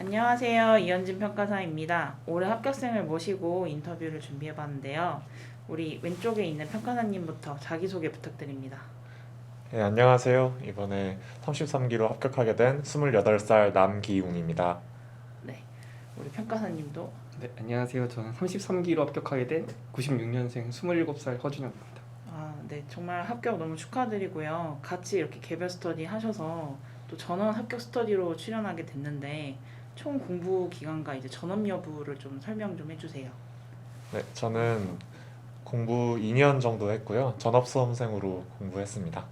안녕하세요. 이현진 평가사입니다. 올해 합격생을 모시고 인터뷰를 준비해봤는데요. 우리 왼쪽에 있는 평가사님부터 자기소개 부탁드립니다. 네, 안녕하세요. 이번에 33기로 합격하게 된 28살 남기웅입니다. 네, 우리 평가사님도 네, 안녕하세요. 저는 33기로 합격하게 된 96년생 27살 허준혁입니다. 아, 네, 정말 합격 너무 축하드리고요. 같이 이렇게 개별 스터디 하셔서 또 전원 합격 스터디로 출연하게 됐는데 총 공부 기간과 이제 전업 여부를 좀 설명 좀 해주세요. 네, 저는 공부 2년 정도 했고요. 전업 수험생으로 공부했습니다.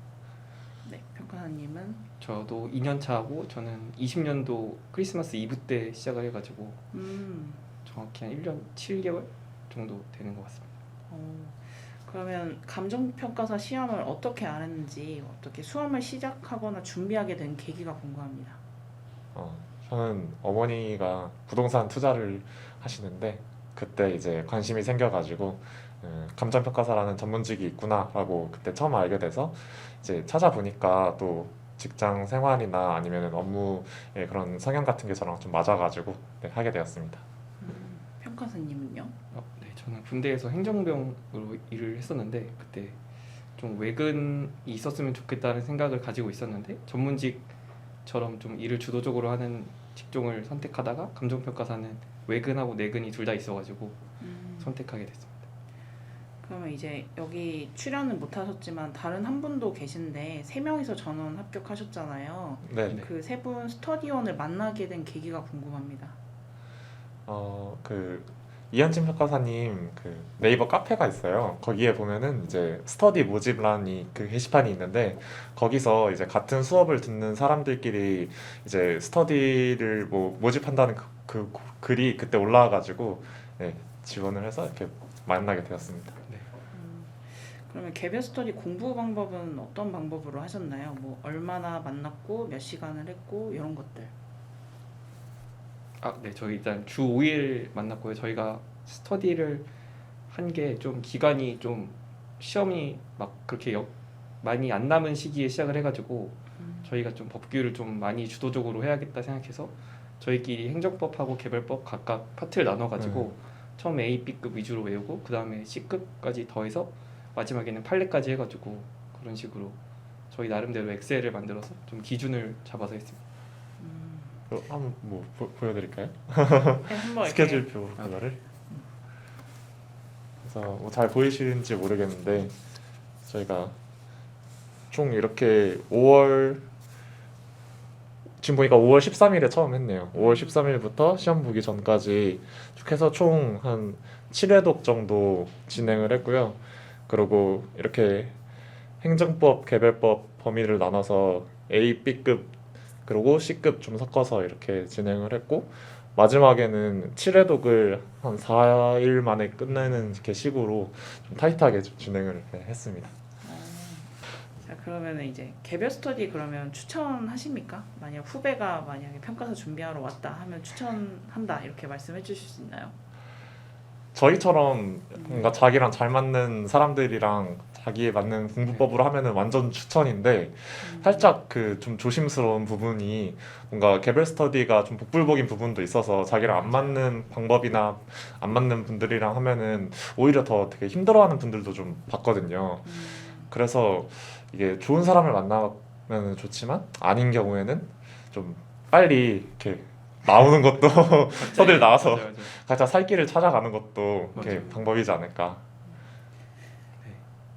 네, 평가사님은 저도 2년 차고 저는 20년도 크리스마스 이브 때 시작을 해가지고 음, 정확히 한 1년 7개월 정도 되는 것 같습니다. 어, 그러면 감정평가사 시험을 어떻게 알았는지 어떻게 수험을 시작하거나 준비하게 된 계기가 궁금합니다. 어, 저는 어머니가 부동산 투자를 하시는데 그때 이제 관심이 생겨가지고 음, 감정평가사라는 전문직이 있구나라고 그때 처음 알게 돼서 이제 찾아보니까 또 직장 생활이나 아니면 업무의 그런 성향 같은 게 저랑 좀 맞아가지고 네, 하게 되었습니다. 음, 평가사님은요? 어, 네, 저는 군대에서 행정병으로 일을 했었는데 그때 좀 외근이 있었으면 좋겠다는 생각을 가지고 있었는데 전문직 처럼 좀 일을 주도적으로 하는 직종을 선택하다가 감정평가사는 외근하고 내근이 둘 다 있어가지고 음, 선택하게 됐습니다. 그러면 이제 여기 출연은 못 하셨지만 다른 한 분도 계신데 세 명이서 전원 합격하셨잖아요. 네, 네. 그세 분 스터디원을 만나게 된 계기가 궁금합니다. 어, 그 이현진 평가사님 그 네이버 카페가 있어요. 거기에 보면은 이제 스터디 모집란이 그 게시판이 있는데 거기서 이제 같은 수업을 듣는 사람들끼리 이제 스터디를 뭐 모집한다는 그, 그 고- 글이 그때 올라와가지고 네, 지원을 해서 이렇게 만나게 되었습니다. 음, 그러면 개별 스터디 공부 방법은 어떤 방법으로 하셨나요? 뭐 얼마나 만났고 몇 시간을 했고 이런 것들. 아, 네, 저희 일단 주 5일 만났고요. 저희가 스터디를 한 게 좀 기간이 좀 시험이 막 그렇게 역- 많이 안 남은 시기에 시작을 해가지고 음, 저희가 좀 법규를 좀 많이 주도적으로 해야겠다 생각해서 저희끼리 행정법하고 개별법 각각 파트를 나눠가지고 처음에 A, B급 위주로 외우고 그 다음에 C급까지 더해서 마지막에는 판례까지 해가지고 그런 식으로 저희 나름대로 엑셀을 만들어서 좀 기준을 잡아서 했습니다. 한번 뭐 보, 보여드릴까요? 네, 스케줄표 그거를. 그래서 뭐 잘 보이시는지 모르겠는데 저희가 총 이렇게 5월 지금 보니까 5월 13일에 처음 했네요. 5월 13일부터 시험 보기 전까지 쭉 해서 총 한 7회독 정도 진행을 했고요. 그리고 이렇게 행정법, 개별법 범위를 나눠서 A, B급 그리고 C급 좀 섞어서 이렇게 진행을 했고 마지막에는 7회독을 한 4일 만에 끝내는 식으로 좀 타이트하게 좀 진행을 네, 했습니다. 어, 자 그러면은 이제 개별 스터디 그러면 추천하십니까? 만약 후배가 만약에 평가서 준비하러 왔다 하면 추천한다 이렇게 말씀해 주실 수 있나요? 저희처럼 뭔가 자기랑 잘 맞는 사람들이랑 자기에 맞는 공부법으로 하면은 완전 추천인데 음, 살짝 그 좀 조심스러운 부분이 뭔가 개별 스터디가 좀 복불복인 부분도 있어서 자기랑 안 맞는 방법이나 안 맞는 분들이랑 하면은 오히려 더 되게 힘들어하는 분들도 좀 봤거든요. 음, 그래서 이게 좋은 사람을 만나면 좋지만 아닌 경우에는 좀 빨리 이렇게 나오는 것도 서들 나와서 맞아요, 맞아요. 각자 살 길을 찾아가는 것도 이렇게 맞아요. 방법이지 않을까.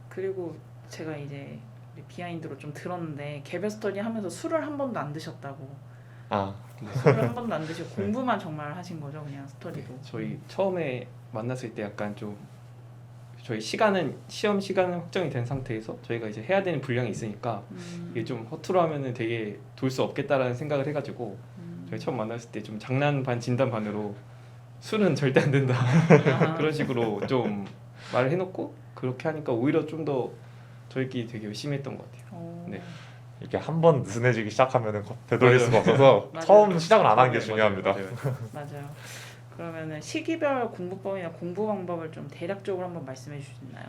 그리고 제가 이제 우리 비하인드로 좀 들었는데 개별 스터디 하면서 술을 한 번도 안 드셨다고 아, 술을 한 번도 안 드시고 공부만 정말 하신 거죠 그냥 스터디도 저희 처음에 만났을 때 약간 좀 저희 시간은 시험 시간은 확정이 된 상태에서 저희가 이제 해야 되는 분량이 있으니까 음, 이게 좀 허투루 하면은 되게 돌 수 없겠다라는 생각을 해가지고 음, 저희 처음 만났을 때 좀 장난 반 진담 반으로 술은 절대 안 된다 아, 그런 식으로 좀 말을 해놓고 그렇게 하니까 오히려 좀 더 저희끼리 되게 열심히 했던 것 같아요. 어, 네. 이렇게 한 번 느슨해지기 시작하면은 거- 되돌릴 맞아요. 수가 없어서 맞아요. 처음 시작을 안 하는 게 중요합니다. 맞아요. 맞아요 그러면은 시기별 공부법이나 공부 방법을 좀 대략적으로 한번 말씀해 있나요?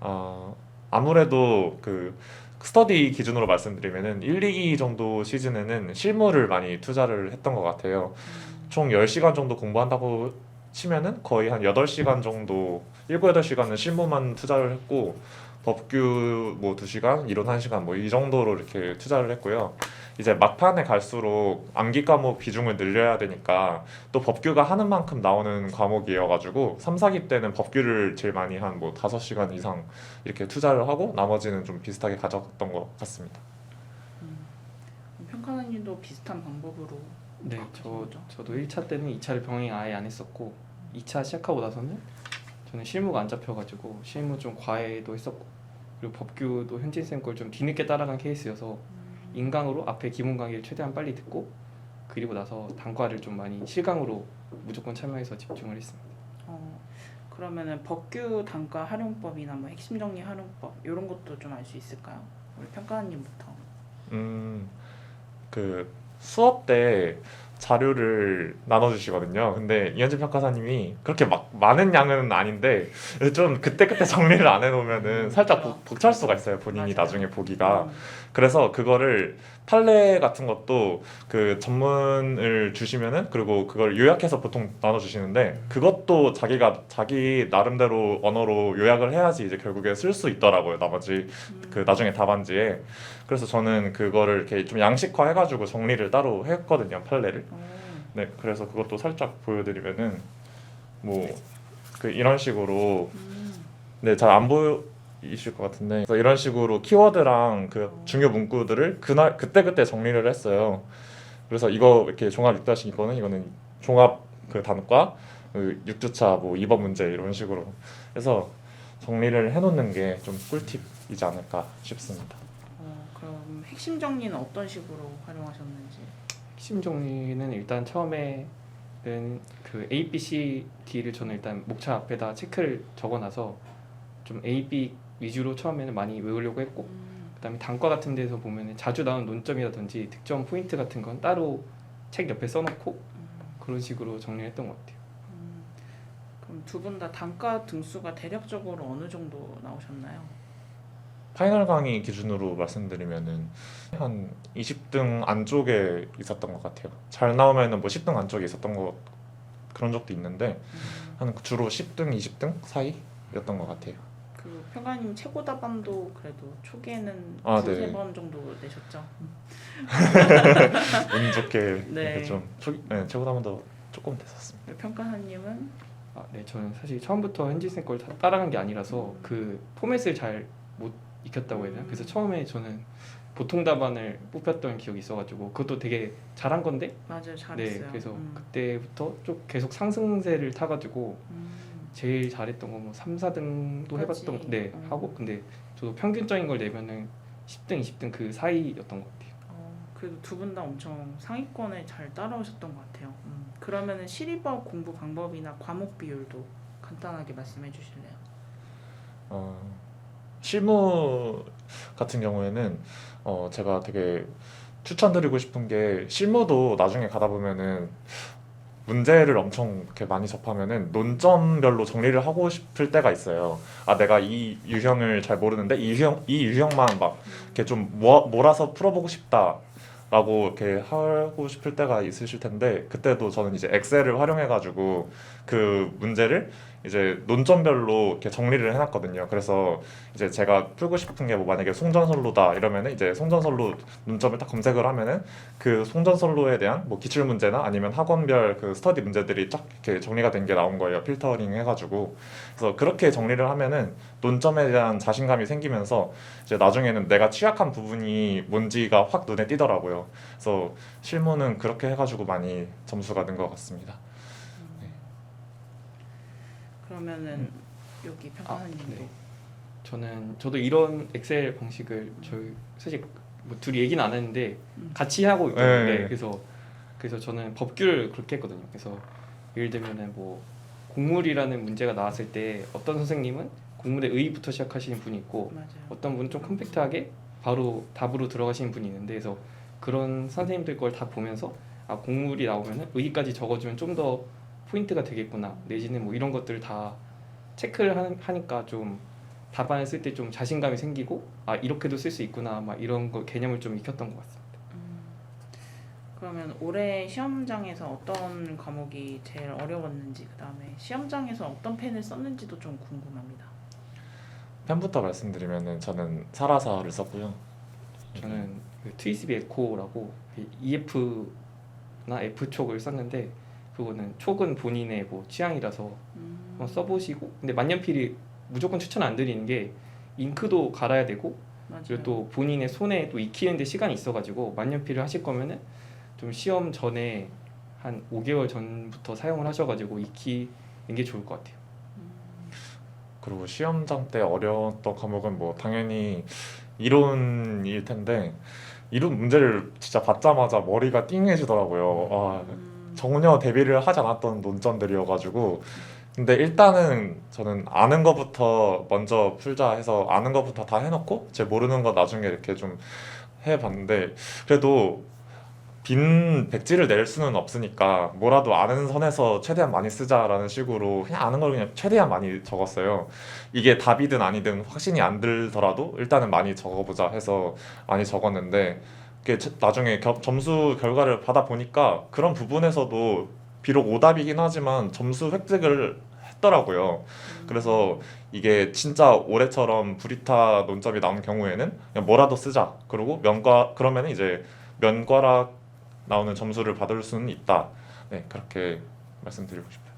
어, 아무래도 그 스터디 기준으로 말씀드리면은 1, 2기 정도 시즌에는 실무를 많이 투자를 했던 것 같아요. 음, 총 10시간 정도 공부한다고 치면은 거의 한 8시간 정도 7, 8시간은 실무만 투자를 했고 법규 뭐 2시간, 이론 1시간 뭐 이 정도로 이렇게 투자를 했고요. 이제 막판에 갈수록 암기 과목 비중을 늘려야 되니까 또 법규가 하는 만큼 나오는 과목이어 가지고 3, 4기 때는 법규를 제일 많이 한 뭐 5시간 이상 이렇게 투자를 하고 나머지는 좀 비슷하게 가져갔던 것 같습니다. 음. 평가사님도 비슷한 방법으로 네, 아, 저. 저도 1차 때는 2차를 병행 아예 안 했었고 2차 시작하고 나서는 저는 실무가 안 잡혀가지고 실무 좀 과외도 했었고 그리고 법규도 현진 쌤 걸 좀 뒤늦게 따라간 케이스여서 인강으로 앞에 기본 강의를 최대한 빨리 듣고 그리고 나서 단과를 좀 많이 실강으로 무조건 참여해서 집중을 했습니다. 어, 그러면은 법규 단가 활용법이나 뭐 핵심 정리 활용법 이런 것도 좀 알 수 있을까요? 우리 평가사님부터. 음, 그 수업 때 자료를 나눠주시거든요. 근데 이현진 평가사님이 그렇게 막 많은 양은 아닌데 좀 그때그때 정리를 안 해놓으면은 살짝 복, 벅찰 수가 있어요. 본인이 맞아요. 나중에 보기가. 음, 그래서 그거를 판례 같은 것도 그 전문을 주시면은 그리고 그걸 요약해서 보통 나눠주시는데 그것도 자기가 자기 나름대로 언어로 요약을 해야지 이제 결국에 쓸 수 있더라고요. 나머지 음. 그 나중에 답안지에 그래서 저는 그거를 이렇게 좀 양식화 해가지고 정리를 따로 했거든요 판례를 어, 네 그래서 그것도 살짝 보여드리면은 뭐 그 이런 식으로 음, 네잘 안 보이실 것 같은데 그래서 이런 식으로 키워드랑 그 중요 문구들을 그날 그때 그때 정리를 했어요 그래서 이거 이렇게 종합 6다시 이거는 이거는 종합 그 단과 그 6주차 뭐 2번 문제 이런 식으로 해서 정리를 해놓는 게 좀 꿀팁이지 않을까 싶습니다. 어, 그럼 핵심 정리는 어떤 식으로 활용하셨는지. 핵심 정리는 일단 처음에는 그 A, B, C, D를 저는 일단 목차 앞에다 체크를 적어놔서 좀 A, B 위주로 처음에는 많이 외우려고 했고 음, 그다음에 단과 같은 데서 보면 자주 나오는 논점이라든지 득점 포인트 같은 건 따로 책 옆에 써놓고 음, 그런 식으로 정리했던 것 같아요. 음. 그럼 두 분 다 단가 등수가 대략적으로 어느 정도 나오셨나요? 파이널 강의 기준으로 말씀드리면은 한 20등 안쪽에 있었던 것 같아요. 잘 나오면은 뭐 10등 안쪽에 있었던 거 그런 적도 있는데 음, 한 주로 10등, 20등 사이였던 것 같아요. 그 평가님 최고 답안도 그래도 초기에는 아, 두세 네. 번 정도 내셨죠? 운 좋게 네. 좀 초, 네, 최고 담원도 조금 됐었습니다. 우리 평가사님은 아, 네, 저는 사실 처음부터 현진 쌤걸 따라간 게 아니라서 그 포맷을 잘 못 익혔다고 해야 되나? 그래서 처음에 저는 보통 답안을 뽑혔던 기억이 있어가지고 그것도 되게 잘한 건데 맞아요 네, 잘했어요. 그래서 음, 그때부터 좀 계속 상승세를 타가지고 음, 제일 잘했던 건뭐 3, 4등도 해봤던 그렇지. 네 음. 하고 근데 저도 평균적인 걸 내면은 10등, 20등 그 사이였던 것 같아요. 어, 그래도 두 분 다 엄청 상위권에 잘 따라오셨던 것 같아요. 음, 그러면은 시리버 공부 방법이나 과목 비율도 간단하게 말씀해 주실래요? 어, 실무 같은 경우에는 어, 제가 되게 추천드리고 싶은 게 실무도 나중에 가다 보면은 문제를 엄청 이렇게 많이 접하면은 논점별로 정리를 하고 싶을 때가 있어요. 아 내가 이 유형을 잘 모르는데 이 유형 이 유형만 막 이렇게 좀 모아, 몰아서 풀어보고 싶다 라고 이렇게 하고 싶을 때가 있으실 텐데 그때도 저는 이제 엑셀을 활용해 가지고 그 문제를 이제 논점별로 이렇게 정리를 해놨거든요. 그래서 이제 제가 풀고 싶은 게 뭐 만약에 송전선로다 이러면은 이제 송전선로 논점을 딱 검색을 하면은 그 송전선로에 대한 뭐 기출 문제나 아니면 학원별 그 스터디 문제들이 쫙 이렇게 정리가 된 게 나온 거예요. 필터링 해가지고 그래서 그렇게 정리를 하면은 논점에 대한 자신감이 생기면서 이제 나중에는 내가 취약한 부분이 뭔지가 확 눈에 띄더라고요. 그래서 실무는 그렇게 해가지고 많이 점수가 는 것 같습니다. 네. 그러면은 여기 평가사님도 네. 저는 저도 이런 엑셀 방식을 저희 사실 뭐 둘이 얘기는 안 했는데 음. 같이 하고 있거든요. 네. 네, 그래서 그래서 저는 법규를 그렇게 했거든요. 그래서 예를 들면은 뭐 곡물이라는 문제가 나왔을 때 어떤 선생님은 곡물의 의부터 시작하시는 분이 있고 맞아요. 어떤 분은 좀 컴팩트하게 바로 답으로 들어가시는 분이 있는데 그래서 그런 선생님들 걸 다 보면서 아 곡물이 나오면은 의까지 적어주면 좀더 포인트가 되겠구나 내지는 뭐 이런 것들을 다 체크를 하니까 좀 답안을 쓸 때 좀 자신감이 생기고 아 이렇게도 쓸 수 있구나 막 이런 거 개념을 좀 익혔던 것 같습니다. 음, 그러면 올해 시험장에서 어떤 과목이 제일 어려웠는지 그다음에 시험장에서 어떤 펜을 썼는지도 좀 궁금합니다. 펜부터 말씀드리면은 저는 사라사를 썼고요. 저는 그 트위스비 에코라고 그 EF나 F 촉을 썼는데 그거는 촉은 본인의 뭐 취향이라서 음, 한번 써보시고 근데 만년필이 무조건 추천 안 드리는 게 잉크도 갈아야 되고 맞아요. 그리고 또 본인의 손에 또 익히는데 시간이 있어가지고 만년필을 하실 거면은 좀 시험 전에 한 5개월 전부터 사용을 하셔가지고 익히는 게 좋을 것 같아요. 음, 그리고 시험장 때 어려웠던 과목은 뭐 당연히 이론일 텐데 이론 문제를 진짜 받자마자 머리가 띵해지더라고요. 아, 음, 전혀 대비를 하지 않았던 논점들이어가지고 근데 일단은 저는 아는 거부터 먼저 풀자 해서 아는 거부터 다 해놓고 제 모르는 거 나중에 이렇게 좀 해봤는데 그래도 빈 백지를 낼 수는 없으니까 뭐라도 아는 선에서 최대한 많이 쓰자라는 식으로 그냥 아는 걸 그냥 최대한 많이 적었어요. 이게 답이든 아니든 확신이 안 들더라도 일단은 많이 적어보자 해서 많이 적었는데 나중에 겨- 점수 결과를 받아 보니까 그런 부분에서도 비록 오답이긴 하지만 점수 획득을 했더라고요. 그래서 이게 진짜 올해처럼 브리타 논점이 나온 경우에는 그냥 뭐라도 쓰자. 그리고 면과 그러면은 이제 면과락 나오는 점수를 받을 수는 있다. 네 그렇게 말씀드리고 싶어요.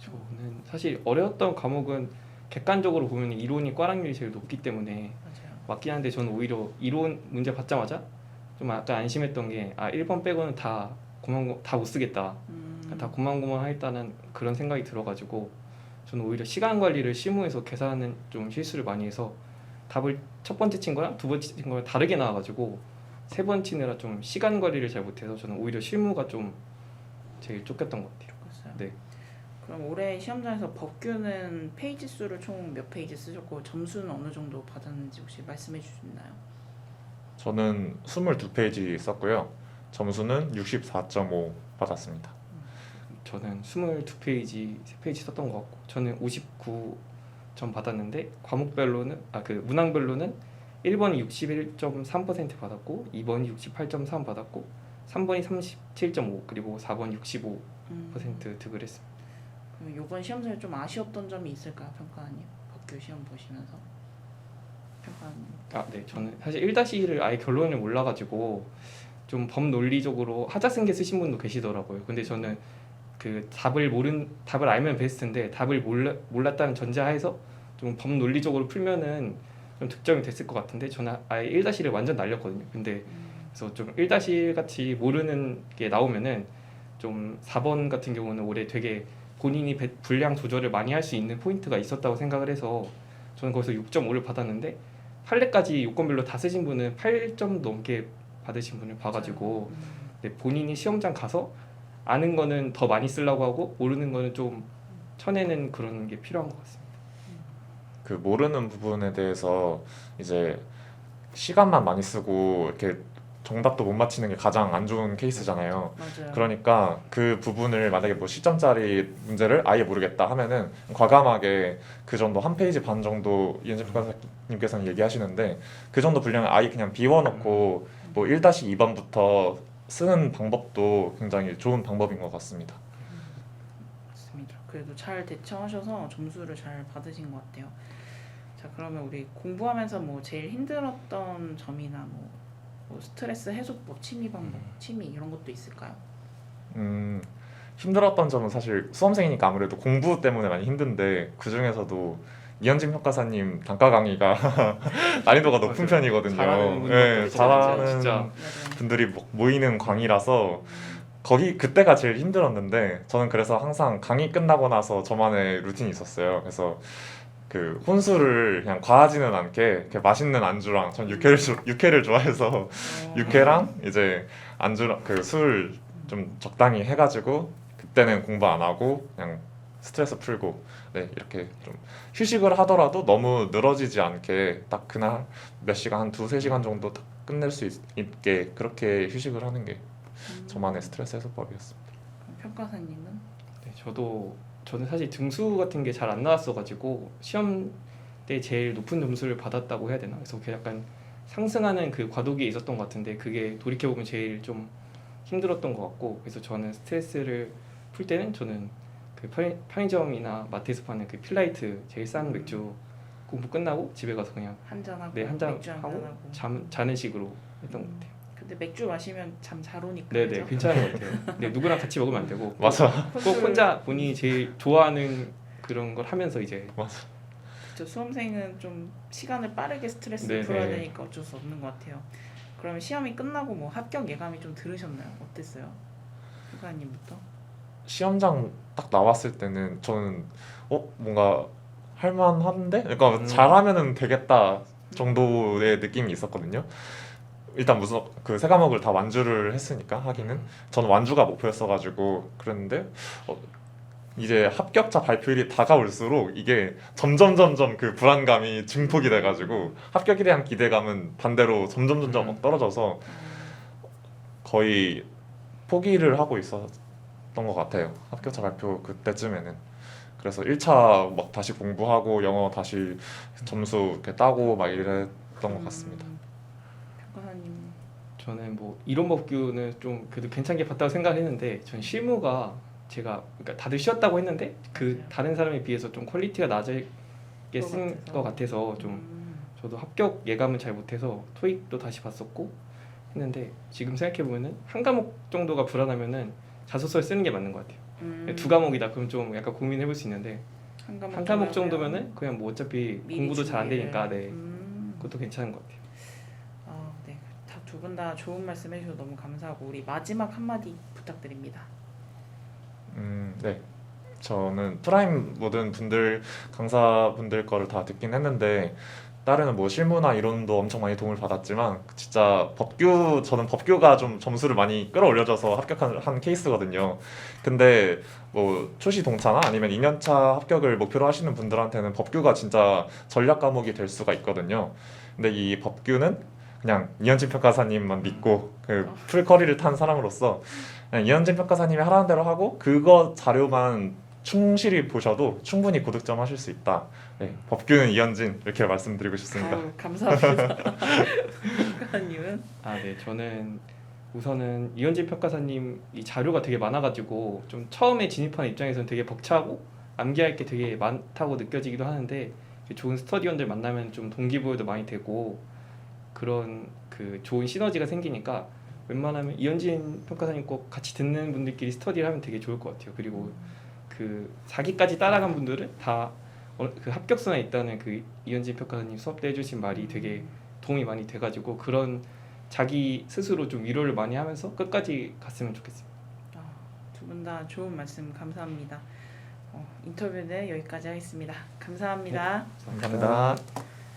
저는 사실 어려웠던 과목은 객관적으로 보면 이론이 꽈락률이 제일 높기 때문에 맞긴 한데 저는 오히려 이론 문제 받자마자 좀 약간 안심했던 게 아 1번 빼고는 다 고만 다못 쓰겠다. 음, 다 고만고만하겠다는 그런 생각이 들어가지고 저는 오히려 시간 관리를 실무에서 계산은 좀 실수를 많이 해서 답을 첫 번째 친 거랑 두 번째 친 거랑 다르게 나와가지고 세 번 치느라 좀 시간 관리를 잘 못해서 저는 오히려 실무가 좀 제일 쫓겼던 것 같아요. 그랬어요. 네. 그럼 올해 시험장에서 법규는 페이지 수를 총 몇 페이지 쓰셨고 점수는 어느 정도 받았는지 혹시 말씀해 주시나요? 저는 22페이지 썼고요. 점수는 64.5 받았습니다. 저는 22페이지, 3페이지 썼던 것 같고 저는 59점 받았는데 과목별로는 아 그 문항별로는 1번이 61.3% 받았고 2번이 68.3 받았고 3번이 37.5 그리고 4번 65% 음, 득을 했습니다. 그럼 이번 시험장에 좀 아쉬웠던 점이 있을까요, 평가원님? 법규 시험 보시면서 평가원님. 아, 네. 저는 사실 1-1을 아예 결론을 몰라가지고 좀 법논리적으로 하자 쓴게 쓰신 분도 계시더라고요. 근데 저는 그 답을 모른 답을 알면 베스트인데 답을 몰라, 몰랐다는 전제하에서 좀 법논리적으로 풀면은 좀 득점이 됐을 것 같은데 저는 아예 1-1을 완전 날렸거든요. 근데 그래서 좀 1-1 같이 모르는 게 나오면은 좀 4번 같은 경우는 올해 되게 본인이 배- 분량 조절을 많이 할 수 있는 포인트가 있었다고 생각을 해서 저는 거기서 6.5를 받았는데 판례까지 요건별로 다 쓰신 분은 8점 넘게 받으신 분을 봐가지고 음, 네, 본인이 시험장 가서 아는 거는 더 많이 쓰려고 하고 모르는 거는 좀 쳐내는 그런 게 필요한 것 같습니다. 그 모르는 부분에 대해서 이제 시간만 많이 쓰고 이렇게 정답도 못 맞히는 게 가장 안 좋은 케이스잖아요. 맞아요. 그러니까 그 부분을 만약에 뭐 시점짜리 문제를 아예 모르겠다 하면은 과감하게 그 정도 한 페이지 반 정도 이현진 평가님께서는 얘기하시는데 그 정도 분량을 아예 그냥 비워놓고 뭐 1-2번부터 쓰는 방법도 굉장히 좋은 방법인 것 같습니다. 맞습니다. 그래도 잘 대처하셔서 점수를 잘 받으신 것 같아요. 자 그러면 우리 공부하면서 뭐 제일 힘들었던 점이나 뭐, 뭐 스트레스 해소법, 취미 방법, 음. 취미 이런 것도 있을까요? 음, 힘들었던 점은 사실 수험생이니까 아무래도 공부 때문에 많이 힘든데 그 중에서도 이현진 평가사님 단과 강의가 난이도가 높은 맞아요. 편이거든요. 잘하는 네, 잘하는 진짜. 분들이 모- 모이는 강의라서 거기 그때가 제일 힘들었는데 저는 그래서 항상 강의 끝나고 나서 저만의 루틴이 있었어요. 그래서 그 혼술을 그냥 과하지는 않게 이렇게 맛있는 안주랑 전 육회를 조- 육회를 좋아해서 어, 육회랑 이제 안주랑 그 술 좀 적당히 해가지고 그때는 공부 안 하고 그냥 스트레스 풀고 네 이렇게 좀 휴식을 하더라도 너무 늘어지지 않게 딱 그날 몇 시간 한 두세 시간 정도 딱 끝낼 수 있, 있게 그렇게 휴식을 하는 게 음, 저만의 스트레스 해소법이었습니다. 평가사님은? 네, 저도 저는 사실 등수 같은 게 잘 안 나왔어가지고 시험 때 제일 높은 점수를 받았다고 해야 되나? 그래서 그 약간 상승하는 그 과도기에 있었던 것 같은데 그게 돌이켜 보면 제일 좀 힘들었던 것 같고 그래서 저는 스트레스를 풀 때는 저는 그 편의- 편의점이나 마트에서 파는 그 필라이트 제일 싼 맥주 공부 끝나고 집에 가서 그냥 한잔 하고 네한잔 맥주 하고 하고. 잠 자는 식으로 했던 것 음. 같아요. 근데 맥주 마시면 잠 잘 오니까. 네네 그죠? 괜찮은 것 같아요. 근데 누구랑 같이 먹으면 안 되고 맞아 꼭 혼자 본인이 제일 좋아하는 그런 걸 하면서 이제 맞아 저 수험생은 좀 시간을 빠르게 스트레스를 네네. 풀어야 되니까 어쩔 수 없는 것 같아요. 그러면 시험이 끝나고 뭐 합격 예감이 좀 들으셨나요? 어땠어요? 휴가님부터? 시험장 딱 나왔을 때는 저는 어 뭔가 할만한데 그러니까 음. 잘하면은 되겠다 정도의 느낌이 있었거든요. 일단 무슨 그 세 과목을 다 완주를 했으니까 하기는 저는 완주가 목표였어가지고 그랬는데 어, 이제 합격자 발표일이 다가올수록 이게 점점 점점 그 불안감이 증폭이 돼가지고 합격에 대한 기대감은 반대로 점점 점점 음. 떨어져서 음, 거의 포기를 하고 있었던 것 같아요. 합격자 발표 그때쯤에는. 그래서 1차 막 다시 공부하고 영어 다시 점수 이렇게 따고 막 이랬던 것 같습니다. 저는 뭐 이론 법규는 좀 그래도 괜찮게 봤다고 생각했는데 전 실무가 제가 그러니까 다들 쉬었다고 했는데 그 맞아요. 다른 사람에 비해서 좀 퀄리티가 낮게 쓴. 것 같아서 좀 음, 저도 합격 예감은 잘 못해서 토익도 다시 봤었고 했는데 지금 생각해 보면은 한 과목 정도가 불안하면은 자소서를 쓰는 게 맞는 것 같아요. 음, 두 과목이다 그럼 좀 약간 고민해 볼 수 있는데 한 과목, 한 과목 정도면 정도면은 그냥 뭐 어차피 공부도 잘 안. 되니까 네 음. 그것도 괜찮은 것 같아요. 두 분 다 좋은 말씀 해주셔서 너무 감사하고 우리 마지막 한마디 부탁드립니다. 음, 네. 저는 프라임 모든 분들 강사분들 거를 다 듣긴 했는데 다른 뭐 실무나 이론도 엄청 많이 도움을 받았지만 진짜 법규 저는 법규가 좀 점수를 많이 끌어올려줘서 합격한 한 케이스거든요. 근데 뭐 초시 동차나 아니면 2년차 합격을 목표로 하시는 분들한테는 법규가 진짜 전략 과목이 될 수가 있거든요. 근데 이 법규는 그냥 이현진 평가사님만 믿고 그 풀커리를 탄 사람으로서 그냥 이현진 평가사님이 하라는 대로 하고 그거 자료만 충실히 보셔도 충분히 고득점 하실 수 있다. 네, 법규는 이현진 이렇게 말씀드리고 싶습니다. 아유, 감사합니다. 평가사님은 아, 네. 저는 우선은 이현진 평가사님 이 자료가 되게 많아가지고 좀 처음에 진입하는 입장에서는 되게 벅차고 암기할 게 되게 많다고 느껴지기도 하는데 좋은 스터디원들 만나면 좀 동기부여도 많이 되고 그런 그 좋은 시너지가 생기니까 웬만하면 이현진 평가사님 꼭 같이 듣는 분들끼리 스터디를 하면 되게 좋을 것 같아요. 그리고 그 자기까지 따라간 분들은 다 그 합격선에 있다는 그 이현진 평가사님 수업 때 해주신 말이 되게 도움이 많이 돼가지고 그런 자기 스스로 좀 위로를 많이 하면서 끝까지 갔으면 좋겠습니다. 두분 다 좋은 말씀 감사합니다. 어, 인터뷰는 여기까지 하겠습니다. 감사합니다. 감사합니다.